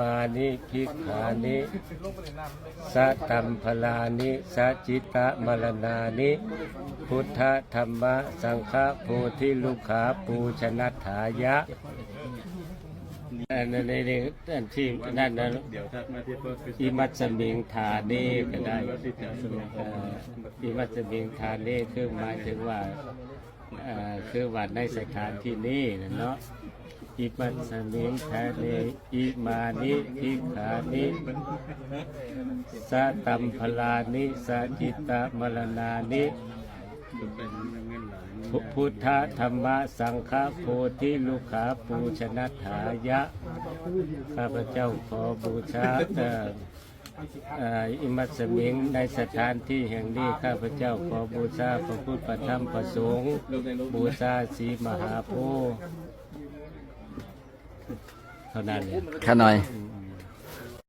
มานิพิกขานิสัตัมพลานิสัจิตะมรณานิ พุทธธรรมสังฆโพธิลุขาปูชนัฐายะอันนั้นในในอันที่นั่นนะเดี๋ยวถ้ามาที่เพิ่มคืออิมัตสมิงทาเนก็ได้อิมัตสมิงทาเนคือหมายถึงว่าคือว่าในสถานที่นี้นะเนาะ อิมัตสมิงทาเนอิมานิพิกขานิสะตัมพลานิสะจิตตมรณานิเป็นเงินหลายพุพุทธธรรมสังฆโพธิลูกขาปูชนัฐายะ ข้าพเจ้าขอบูชาอิมัสมิงในสถานที่แห่งนี้ข้าพเจ้าขอบูชาพระพุทธธรรมพระสงฆ์บูชาสีมหาโพธิ์ เท่านั้นเนี่ย ข้หน่อย